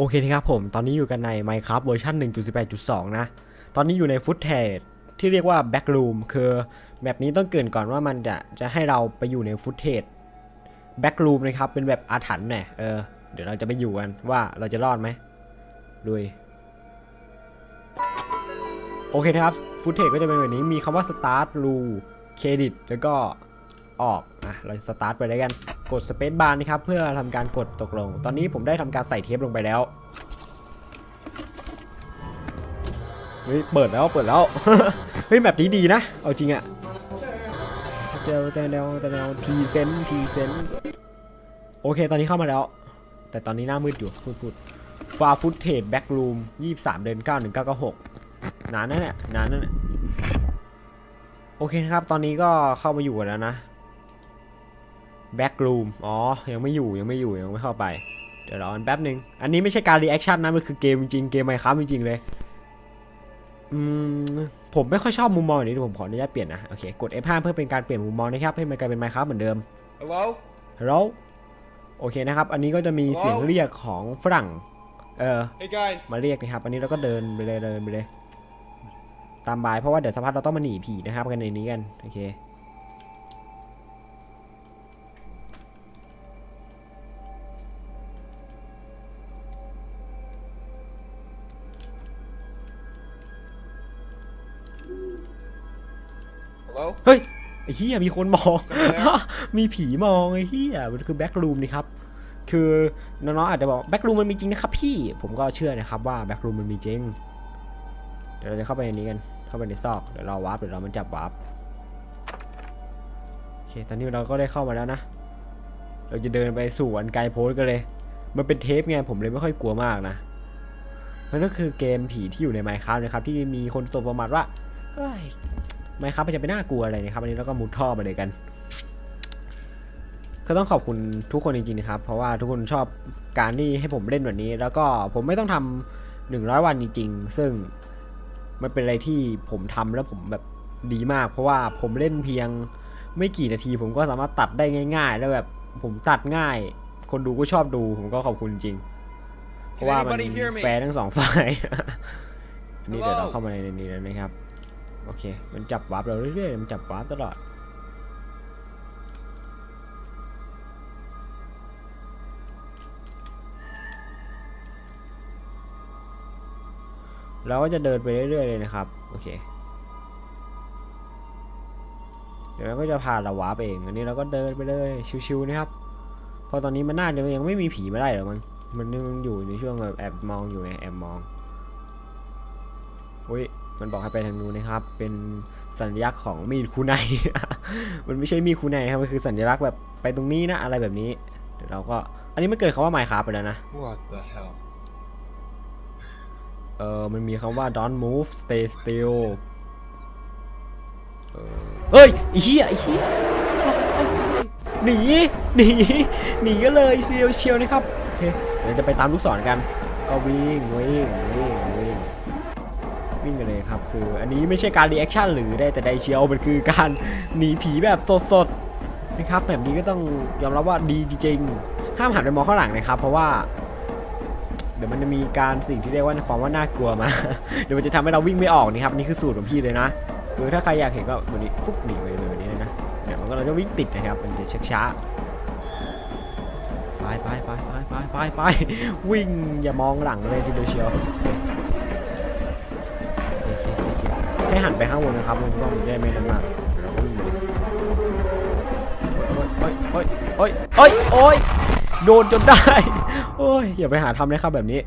โอเคนะครับผม ตอนนี้อยู่กันใน Minecraft เวอร์ชัน1.18.2 นะ ตอนนี้อยู่ในฟุตเทจที่เรียกว่า Backroom คือแบบนี้ต้องเกินก่อนว่ามันจะจะให้เราไปอยู่ในฟุตเทจ Backroom นะครับ เป็นแบบอาถรรพ์เนี่ยเออ เดี๋ยวเราจะไปอยู่กันว่าเราจะรอดไหมดุยโอเคนะครับ ฟุตเทจก็จะเป็นแบบนี้ มีคำว่า start rule credit แล้วก็ ออกอะเราสตาร์ทไปเลยกัน กด Space Bar นะครับเพื่อทำการกดตกลง ตอนนี้ผมได้ทำการใส่เทปลงไปแล้วเฮ้ยเปิดแล้วเปิดแล้วเฮ้ยแบบนี้ดีนะ เอาจริงอะเจอแต่แนวแต่แนวพรีเซนต์พรีเซนต์โอเคตอนนี้เข้ามาแล้ว แต่ตอนนี้หน้ามืดอยู่พูดพูดฟาฟุตเทจแบ็กรูมยี่สามเดือนเก้าหนึ่งเก้าเก้าหกนานนั่นแหละนานนั่นแหละโอเคนะครับ ตอนนี้ก็เข้ามาอยู่แล้วนะ แบ็กรูมอ๋อ ยังไม่อยู่ยังไม่อยู่ยังไม่เข้าไป เดี๋ยวรอกันแป๊บหนึ่งอันนี้ไม่ใช่การรีแอคชั่นนะ มันคือเกมจริงๆเกมไมครับจริงๆเลย อืม ผมไม่ค่อยชอบมุมมองอย่างนี้เดี๋ยวผมขออนุญาตเปลี่ยนนะ โอเค กด F5 เพื่อเป็นการเปลี่ยนมุมมองนะครับ ให้มันกลายเป็นไมครับเหมือนเดิม Hello? ฮัลโหลโอเคนะครับ อันนี้ก็จะมีเสียงเรียกของฝรั่ง เออ Hey guys. มาเรียกนะครับ อันนี้เราก็เดินไปเลยเดินไปเลย ตามบายเพราะว่าเดี๋ยวสักพักเราต้องมาหนีผีนะครับกันในนี้กัน โอเค เฮ้ยไอ้เหี้ยมีคนมอง Someone มีผีมองไอ้เหี้ยมันคือแบ็กรูมนี่ครับ คือน้องๆอาจจะบอกแบ็กรูมมันมีจริงนะครับพี่ ผมก็เชื่อนะครับว่าแบ็กรูมมันมีจริง เดี๋ยวเราจะเข้าไปในนี้กัน เข้าไปในซอก เดี๋ยวเราวาร์ปเดี๋ยวเรามันจับวาร์ปโอเค ตอนนี้เราก็ได้เข้ามาแล้วนะ เราจะเดินไปสู่อันไกลโพ้นกันเลย มันเป็นเทปไงผมเลยไม่ค่อยกลัวมากนะมันก็คือเกมผีที่อยู่ใน Minecraft นะครับที่มีคนตบประมาทว่าเฮ้ย ไมครับมันจะไปน่ากลัวอะไรนะครับอันนี้เราก็มุดท่อมาเลยกันก็ต้องขอบคุณทุกคนจริงๆนะครับเพราะว่าทุกคนชอบการที่ให้ผมเล่นแบบนี้ แล้วก็ผมไม่ต้องทำหนึ่งร้อยวันจริง ๆ ซึ่งมันเป็นอะไรที่ผมทำแล้วผมแบบดีมาก เพราะว่าผมเล่นเพียงไม่กี่นาที ผมก็สามารถตัดได้ง่าย ๆ แล้วแบบผมตัดง่าย คนดูก็ชอบดู ผมก็ขอบคุณจริง เพราะว่ามันแฟร์ทั้งสองฝ่ายอันนี้เดี๋ยวเราเข้ามาในนี้แล้วนะครับ โอเค มันจับวาร์ปเราเรื่อยๆ มันจับวาร์ปตลอด เราก็จะเดินไปเรื่อยๆเลยนะครับ โอเค เดี๋ยวมันก็จะพาเราวาร์ปเอง อันนี้เราก็เดินไปเลยชิวๆนะครับ เพราะตอนนี้มันน่าจะยังไม่มีผีมาได้หรอกมันมันยังอยู่ในช่วงแบบแอบมองอยู่ไง แอบมอง อุ้ย มันบอกให้ไปทางนู้นนะครับ เป็นสัญลักษณ์ของมีดคูไน มันไม่ใช่มีดคูไนนะครับ มันคือสัญลักษณ์แบบไปตรงนี้นะอะไรแบบนี้เดี๋ยวเราก็ อันนี้มันเกิดคำว่าไมค์ครับไปแล้วนะ What the hell? เออมันมีคำว่า don't move stay still เออเฮ้ยไอ้เหี้ยไอ้เหี้ยหนี หนี หนีก็เลยเชียวเชียวนะครับ โอเค เดี๋ยวจะไปตามลูกศรกัน ก็วิ่งวิ่งวิ่ง วิ่งกันเลยครับคืออันนี้ไม่ใช่การรีแอคชั่นหรือได้แต่ใดเชียวมันคือการหนีผีแบบสดๆนะครับแบบนี้ก็ต้องยอมรับว่าดีจริงๆห้ามหันไปมองข้างหลังนะครับ เพราะว่า เดี๋ยวมันจะมีการสิ่งที่เรียกว่าความว่าน่ากลัวมา เดี๋ยวมันจะทำให้เราวิ่งไม่ออกนี่ครับนี่คือสูตรของพี่เลยนะคือถ้าใครอยากเห็นก็วันนี้ฟุกหนีไปเลยวันนี้เลยนะเดี๋ยวมันก็เราจะวิ่งติดนะครับมันจะช้าๆไปไปไปไปไปไปไปวิ่งอย่ามองหลังเลยทีเดียวเชียว ให้หันไปข้างบนนะครับมันก็มันจะได้ไม่นั่นมากเดี๋ยเราก็วิ่งไปเลยโอ๊ยโอ๊ยโอ๊ยโอ๊ยโอ๊ยโดนจนได้ โอ้ยอย่าไปหาทำนะครับแบบนี้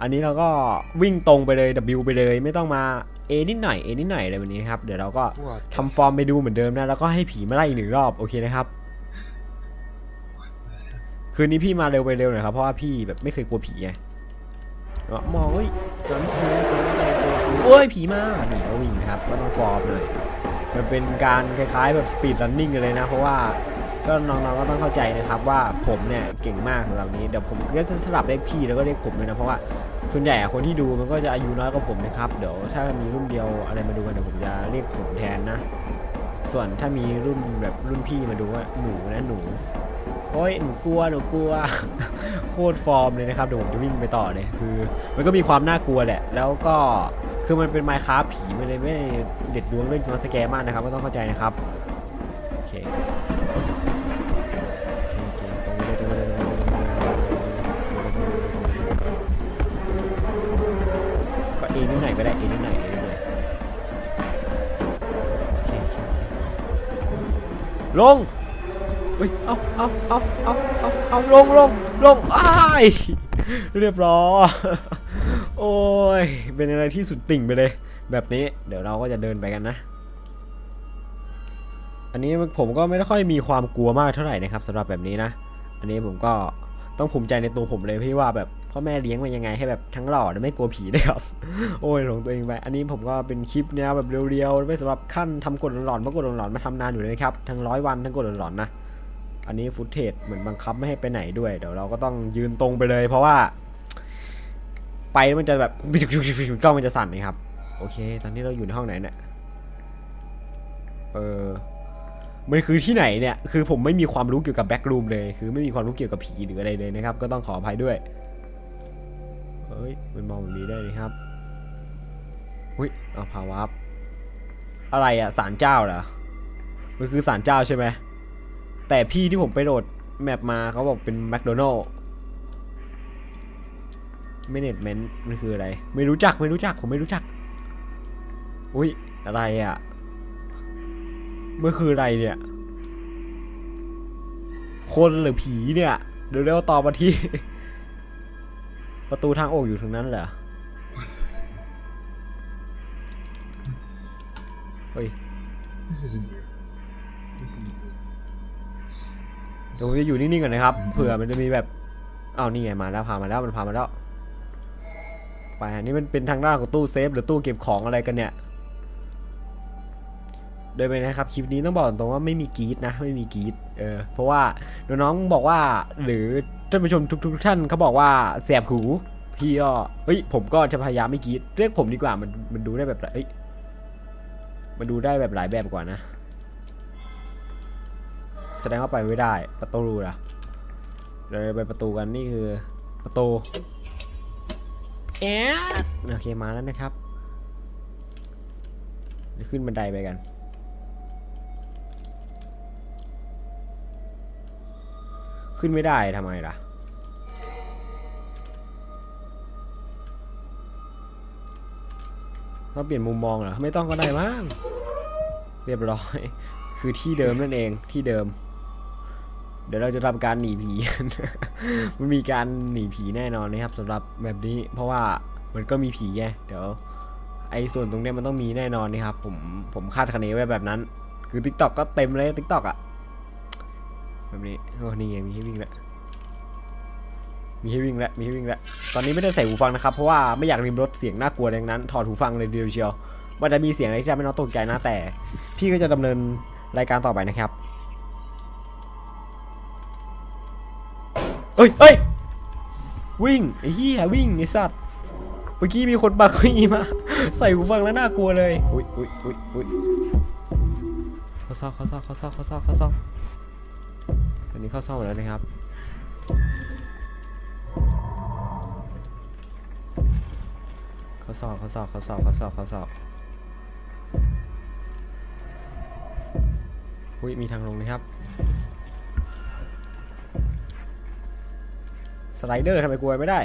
อันนี้เราก็วิ่งตรงไปเลย W ไปเลยไม่ต้องมา A นิดหน่อย A นิดหน่อยอะไรแบบนี้นครับเดี๋ยวเราก็ทำฟอร์มไปดูเหมือนเดิมนะแล้วก็ให้ผีมาไล่อีกหนึ่งรอบโอเคนะครับคืนนี้พี่มาเร็วไปเร็วหน่อยครับเพราะว่าพี่แบบไม่เคยกลัวผีไงมองเฮ้ยน้ โอ้ยผีมาหนีก็วิ่งครับก็ต้องฟอร์มเลยมันเป็นการคล้ายๆแบบสปีดรันนิ่งเลยนะ เพราะว่าก็น้องๆก็ต้องเข้าใจนะครับว่าผมเนี่ยเก่งมากสำหรับนี้เดี๋ยวผมก็จะสลับเรียกพี่แล้วก็เรียกผมเลยนะเพราะว่าส่วนใหญ่คนที่ดูมันก็จะอายุน้อยกว่าผมนะครับเดี๋ยวถ้ามีรุ่นเดียวอะไรมาดูกันเดี๋ยวผมจะเรียกผมแทนนะ ส่วนถ้ามีรุ่นแบบรุ่นพี่มาดูว่าหนูนะหนูโอ้ยหนูกลัวหนูกลัวโคตรฟอร์มเลยนะครับเดี๋ยวผมจะวิ่งไปต่อเลยคือ มันก็มีความน่ากลัวแหละ แล้วก็ คือมันเป็นไมค์ค r a f t ผีมันเลยไม่เด็ดดวงเรื่องมาสแกมมากนะครับก็ต้องเข้าใจนะครับโอเคโอเคโอเคตรงนี้เลยตรงนี้เลยตรงนี้เลยก็เอนิดหน่อยก็ได้เอนิดหน่อยเอนิดหน่อยลงเฮ้ยเอาเอาเอาเอาเอาลงลงลงอ้ายเรียบร้อย โอ้ย เป็นอะไรที่สุดติ่งไปเลย แบบนี้เดี๋ยวเราก็จะเดินไปกันนะ อันนี้ผมก็ไม่ค่อยมีความกลัวมากเท่าไหร่นะครับสำหรับแบบนี้นะ อันนี้ผมก็ต้องภูมิใจในตัวผมเลยพี่ว่าแบบพ่อแม่เลี้ยงมายังไงให้แบบทั้งหล่อและไม่กลัวผีนะครับ โอ้ยหลงตัวเองไป อันนี้ผมก็เป็นคลิปแนวแบบเรียวๆไม่สำหรับขั้นทำกดหลอนๆเพราะกดหลอนๆมาทำนานอยู่เลยครับ ทั้งร้อยวันทั้งกดหลอนๆนะ อันนี้ฟุตเทจเหมือนบังคับไม่ให้ไปไหนด้วย เดี๋ยวเราก็ต้องยืนตรงไปเลย เพราะว่า ไปแล้วมันจะแบบกล้องมันจะสั่นนะครับ โอเค ตอนนี้เราอยู่ในห้องไหนเนี่ยเออมันคือที่ไหนเนี่ย คือผมไม่มีความรู้เกี่ยวกับแบ็กรูมเลย คือไม่มีความรู้เกี่ยวกับผีหรืออะไรเลยนะครับ ก็ต้องขออภัยด้วยเฮ้ย มันมองแบบนี้ได้เลยครับอุ้ยเอาพาวับอะไรอะศาลเจ้าเหรอ มันคือศาลเจ้าใช่ไหม แต่พี่ที่ผมไปโหลดแมปมาเขาบอกเป็นแมคโดนัลล์ เมเนจเมนต์มันคืออะไร ไม่รู้จักไม่รู้จักผมไม่รู้จัก อุ้ยอะไรอะ่ะมื่อคืออะไรเนี่ย คนหรือผีเนี่ยเดี๋ยวเร็วตอบมาที่ ประตูทางออกอยู่ตรงนั้นเหรอเฮ้ยเดี๋ยวผมจะอยู่นิ่งๆก่อนนะครับเผื่อมันจะมีแบบอ้าวนี่ไงมาแล้วพามาแล้วมันพามาแล้ว ไปอันนี้มันเป็นทางด้านของตู้เซฟหรือตู้เก็บของอะไรกันเนี่ยโดยไปนะครับคลิปนี้ต้องบอกตรงๆว่าไม่มีกีดนะไม่มีกีดเออเพราะว่าน้องบอกว่าหรือท่านผู้ชมทุก ๆ ท่านเขาบอกว่าแสบหูพี่ก็เฮ้ยผมก็จะพยายามไม่กีดเรียกผมดีกว่ามันมันดูได้แบบเอ้ยมันดูได้แบบหลายแบบกว่านะ แสดงว่าไปไม่ได้ประตูล่ะเราไปประตูกันนี่คือประตู แอะโอเคมาแล้วนะครับเดี๋ยวขึ้นบันไดไปกัน ขึ้นไม่ได้ทำไมล่ะต้องเปลี่ยนมุมมองเหรอ ไม่ต้องก็ได้มั้งเรียบร้อย คือที่เดิมนั่นเองที่เดิม เดี๋ยวเราจะทำการหนีผี มันมีการหนีผีแน่นอนนะครับสำหรับแบบนี้ เพราะว่ามันก็มีผีไงเดี๋ยวไอ้ส่วนตรงเนี้ยมันต้องมีแน่นอนนะครับ ผมผมคาดคะเนไว้แบบนั้น คือ t ิ k t o k ก็เต็มเลย t ิ k t o k อะแบบนี้โอ้นี่ไงมีให้วิ่งแล้วมีให้วิ่งแล้วมีให้วิ่งแล้วตอนนี้ไม่ได้ใส่หูฟังนะครับ เพราะว่าไม่อยากริมรถเสียงน่ากลัวดังนั้น ถอดหูฟังเลยเดียวเชียวมันจะมีเสียงอะไรที่ทำให้น้องตกใจนะแต่ พี่ก็จะดำเนินรายการต่อไปนะครับ เอ้ยเอ้ยวิ่งไอ้เหี้ยวิ่งไอ้สัตว์เมื่อกี้มีคนปากขี้มา ใส่หูฟังแล้วน่ากลัวเลยอุ้ยอุ้ยอุ้ยอุ้ยเข้าซอกเข้าซอกเข้าซอกเข้าซอกเข้าซอกอันนี้เข้าซอกหมดแล้วนะครับเข้าซอกเข้าซอกเข้าซอกเข้าซอกเข้าซอกอุ้ยมีทางลงนะครับ สไลเดอร์ทำไมกลัวไม่ได้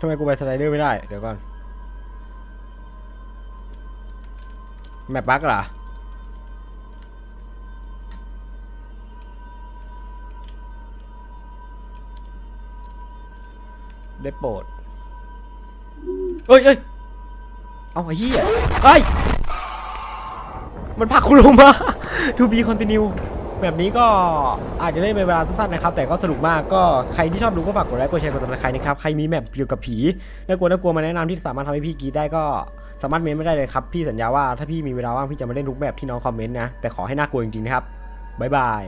ทำไมกูไปสไลเดอร์ไม่ได้ เดี๋ยวก่อน แมปบั๊กเหรอได้โปรด เอ้ยเอ้ยเอาไอ้เหี้ยเอ้ยมันผลักคุณลงมา to be continue แบบนี้ก็อาจจะได้เป็นเวลาสั้นๆนะครับ แต่ก็สนุกมากก็ใครที่ชอบดูก็ฝากกดไลค์กดแชร์กดติดตามนะครับ ใครมีแมปเกี่ยวกับผีน่ากลัวน่ากลัวมาแนะนำที่สามารถทำให้พี่กีได้ก็สามารถเมนไม่ได้เลยครับ พี่สัญญาว่าถ้าพี่มีเวลาว่างพี่จะมาเล่นทุกแบบที่น้องคอมเมนต์นะ แต่ขอให้น่ากลัวจริงๆนะครับบ๊ายบาย